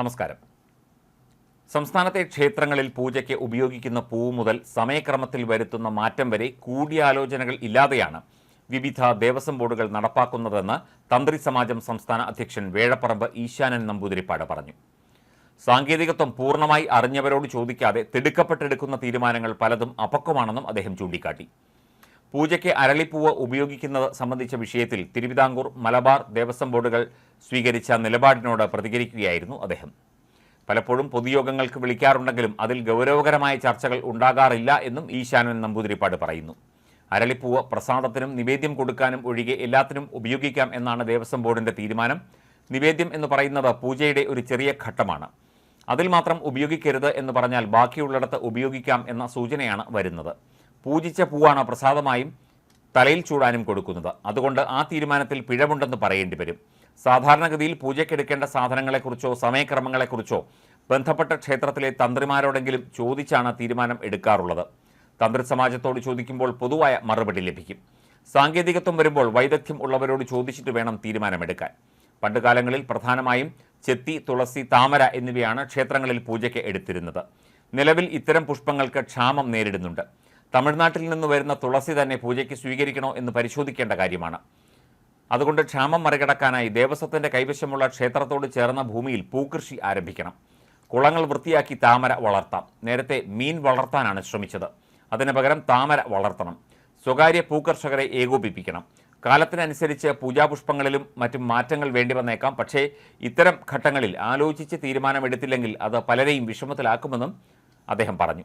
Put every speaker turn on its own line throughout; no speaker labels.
നമസ്കാരം. സംസ്ഥാനത്തെ ക്ഷേത്രങ്ങളിൽ പൂജയ്ക്ക് ഉപയോഗിക്കുന്ന പൂവ് മുതൽ സമയക്രമത്തിൽ വരുത്തുന്ന മാറ്റം വരെ കൂടിയാലോചനകൾ ഇല്ലാതെയാണ് വിവിധ ദേവസ്വം ബോർഡുകൾ നടപ്പാക്കുന്നതെന്ന് തന്ത്രി സമാജം സംസ്ഥാന അധ്യക്ഷൻ വേഴപ്പറമ്പ് ഈശാനൻ നമ്പൂതിരിപ്പാട് പറഞ്ഞു. സാങ്കേതികത്വം പൂർണമായി അറിഞ്ഞവരോട് ചോദിക്കാതെ തിടുക്കപ്പെട്ടെടുക്കുന്ന തീരുമാനങ്ങൾ പലതും അപക്വമാണെന്നും അദ്ദേഹം ചൂണ്ടിക്കാട്ടി. പൂജയ്ക്ക് അരളിപ്പൂവ് ഉപയോഗിക്കുന്നത് സംബന്ധിച്ച വിഷയത്തിൽ തിരുവിതാംകൂർ മലബാർ ദേവസ്വം ബോർഡുകൾ സ്വീകരിച്ച നിലപാടിനോട് പ്രതികരിക്കുകയായിരുന്നു അദ്ദേഹം. പലപ്പോഴും പൊതുയോഗങ്ങൾക്ക് വിളിക്കാറുണ്ടെങ്കിലും അതിൽ ഗൗരവകരമായ ചർച്ചകൾ ഉണ്ടാകാറില്ല എന്നും ഈശാനൻ നമ്പൂതിരിപ്പാട് പറയുന്നു. അരളിപ്പൂവ് പ്രസാദത്തിനും നിവേദ്യം കൊടുക്കാനും ഒഴികെ എല്ലാത്തിനും ഉപയോഗിക്കാം എന്നാണ് ദേവസ്വം ബോർഡിന്റെ തീരുമാനം. നിവേദ്യം എന്ന് പറയുന്നത് പൂജയുടെ ഒരു ചെറിയ ഘട്ടമാണ്. അതിൽ മാത്രം ഉപയോഗിക്കരുത് എന്ന് പറഞ്ഞാൽ ബാക്കിയുള്ളിടത്ത് ഉപയോഗിക്കാം എന്ന സൂചനയാണ് വരുന്നത്. പൂജിച്ച പൂവാണ് പ്രസാദമായും തലയിൽ ചൂടാനും കൊടുക്കുന്നത്. അതുകൊണ്ട് ആ തീരുമാനത്തിൽ പിഴവുണ്ടെന്ന് പറയേണ്ടി വരും. സാധാരണഗതിയിൽ പൂജയ്ക്കെടുക്കേണ്ട സാധനങ്ങളെക്കുറിച്ചോ സമയക്രമങ്ങളെക്കുറിച്ചോ ബന്ധപ്പെട്ട ക്ഷേത്രത്തിലെ തന്ത്രിമാരോടെങ്കിലും ചോദിച്ചാണ് തീരുമാനം എടുക്കാറുള്ളത്. തന്ത്രി സമാജത്തോട് ചോദിക്കുമ്പോൾ പൊതുവായ മറുപടി ലഭിക്കും. സാങ്കേതികത്വം വരുമ്പോൾ വൈദഗ്ധ്യം ഉള്ളവരോട് ചോദിച്ചിട്ട് വേണം തീരുമാനമെടുക്കാൻ. പണ്ടുകാലങ്ങളിൽ പ്രധാനമായും ചെത്തി തുളസി താമര എന്നിവയാണ് ക്ഷേത്രങ്ങളിൽ പൂജയ്ക്ക് എടുത്തിരുന്നത്. നിലവിൽ ഇത്തരം പുഷ്പങ്ങൾക്ക് ക്ഷാമം നേരിടുന്നുണ്ട്. തമിഴ്നാട്ടിൽ നിന്ന് വരുന്ന തുളസി തന്നെ പൂജയ്ക്ക് സ്വീകരിക്കണോ എന്ന് പരിശോധിക്കേണ്ട കാര്യമാണ്. അതുകൊണ്ട് ക്ഷാമം മറികടക്കാനായി ദേവസ്വത്തിന്റെ കൈവശമുള്ള ക്ഷേത്രത്തോട് ചേർന്ന ഭൂമിയിൽ പൂക്കൃഷി ആരംഭിക്കണം. കുളങ്ങൾ വൃത്തിയാക്കി താമര വളർത്താം. നേരത്തെ മീൻ വളർത്താനാണ് ശ്രമിച്ചത്. അതിന് പകരം താമര വളർത്തണം. സ്വകാര്യ പൂക്കർഷകരെ ഏകോപിപ്പിക്കണം. കാലത്തിനനുസരിച്ച് പൂജാപുഷ്പങ്ങളിലും മറ്റും മാറ്റങ്ങൾ വേണ്ടി വന്നേക്കാം. പക്ഷേ ഇത്തരം ഘട്ടങ്ങളിൽ ആലോചിച്ച് തീരുമാനമെടുത്തില്ലെങ്കിൽ അത് പലരെയും വിഷമത്തിലാക്കുമെന്നും അദ്ദേഹം പറഞ്ഞു.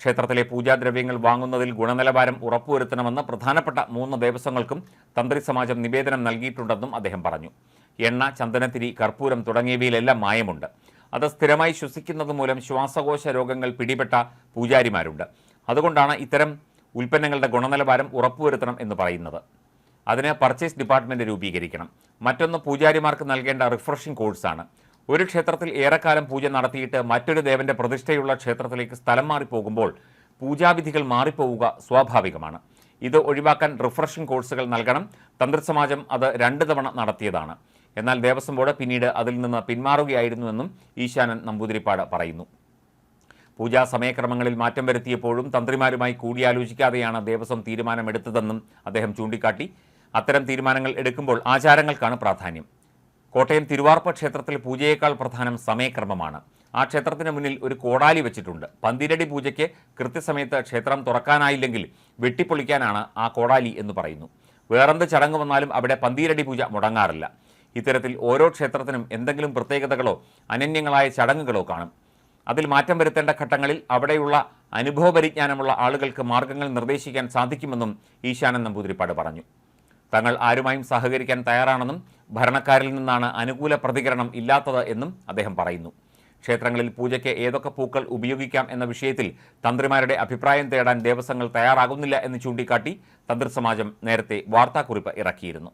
ക്ഷേത്രത്തിലെ പൂജാദ്രവ്യങ്ങൾ വാങ്ങുന്നതിൽ ഗുണനിലവാരം ഉറപ്പുവരുത്തണമെന്ന് പ്രധാനപ്പെട്ട മൂന്ന് ദേവസ്വങ്ങൾക്കും തന്ത്രി സമാജം നിവേദനം നൽകിയിട്ടുണ്ടെന്നും അദ്ദേഹം പറഞ്ഞു. എണ്ണ ചന്ദനത്തിരി കർപ്പൂരം തുടങ്ങിയവയിലെല്ലാം മായമുണ്ട്. അത് സ്ഥിരമായി ശ്വസിക്കുന്നത് മൂലം ശ്വാസകോശ രോഗങ്ങൾ പിടിപെട്ട പൂജാരിമാരുണ്ട്. അതുകൊണ്ടാണ് ഇത്തരം ഉൽപ്പന്നങ്ങളുടെ ഗുണനിലവാരം ഉറപ്പുവരുത്തണം എന്ന് പറയുന്നത്. അതിന് പർച്ചേസ് ഡിപ്പാർട്ട്മെന്റ് രൂപീകരിക്കണം. മറ്റൊന്ന് പൂജാരിമാർക്ക് നൽകേണ്ട റിഫ്രഷിംഗ് കോഴ്സാണ്. ഒരു ക്ഷേത്രത്തിൽ ഏറെക്കാലം പൂജ നടത്തിയിട്ട് മറ്റൊരു ദേവന്റെ പ്രതിഷ്ഠയുള്ള ക്ഷേത്രത്തിലേക്ക് സ്ഥലം മാറിപ്പോകുമ്പോൾ പൂജാവിധികൾ മാറിപ്പോവുക സ്വാഭാവികമാണ്. ഇത് ഒഴിവാക്കാൻ റിഫ്രഷിംഗ് കോഴ്സുകൾ നൽകണം. തന്ത്രസമാജം അത് രണ്ട് തവണ നടത്തിയതാണ്. എന്നാൽ ദേവസ്വം ബോർഡ് പിന്നീട് അതിൽ നിന്ന് പിന്മാറുകയായിരുന്നുവെന്നും ഈശാനൻ നമ്പൂതിരിപ്പാട് പറയുന്നു. പൂജാ സമയക്രമങ്ങളിൽ മാറ്റം വരുത്തിയപ്പോഴും തന്ത്രിമാരുമായി കൂടിയാലോചിക്കാതെയാണ് ദേവസ്വം തീരുമാനമെടുത്തതെന്നും അദ്ദേഹം ചൂണ്ടിക്കാട്ടി. അത്തരം തീരുമാനങ്ങൾ എടുക്കുമ്പോൾ ആചാരങ്ങൾക്കാണ് പ്രാധാന്യം. കോട്ടയം തിരുവാർപ്പ ക്ഷേത്രത്തിൽ പൂജയേക്കാൾ പ്രധാനം സമയക്രമമാണ്. ആ ക്ഷേത്രത്തിന് മുന്നിൽ ഒരു കോടാലി വെച്ചിട്ടുണ്ട്. പന്തിരടി പൂജയ്ക്ക് കൃത്യസമയത്ത് ക്ഷേത്രം തുറക്കാനായില്ലെങ്കിൽ വെട്ടിപ്പൊളിക്കാനാണ് ആ കോടാലി എന്ന് പറയുന്നു. വേറെന്ത് ചടങ്ങ് വന്നാലും അവിടെ പന്തിരടി പൂജ മുടങ്ങാറില്ല. ഇത്തരത്തിൽ ഓരോ ക്ഷേത്രത്തിനും എന്തെങ്കിലും പ്രത്യേകതകളോ അനന്യങ്ങളായ ചടങ്ങുകളോ കാണും. അതിൽ മാറ്റം വരുത്തേണ്ട ഘട്ടങ്ങളിൽ അവിടെയുള്ള അനുഭവപരിജ്ഞാനമുള്ള ആളുകൾക്ക് മാർഗങ്ങൾ നിർദ്ദേശിക്കാൻ സാധിക്കുമെന്നും ഈശാനൻ നമ്പൂതിരിപ്പാട് പറഞ്ഞു. തങ്ങൾ ആരുമായും സഹകരിക്കാൻ തയ്യാറാണെന്നും ഭരണക്കാരിൽ നിന്നാണ് അനുകൂല പ്രതികരണം ഇല്ലാത്തത് എന്നും അദ്ദേഹം പറയുന്നു. ക്ഷേത്രങ്ങളിൽ പൂജയ്ക്ക് ഏതൊക്കെ പൂക്കൾ ഉപയോഗിക്കാം എന്ന വിഷയത്തിൽ തന്ത്രിമാരുടെ അഭിപ്രായം തേടാൻ ദേവസ്വങ്ങൾ തയ്യാറാകുന്നില്ല എന്ന് ചൂണ്ടിക്കാട്ടി തന്ത്രിസമാജം നേരത്തെ വാർത്താക്കുറിപ്പ് ഇറക്കിയിരുന്നു.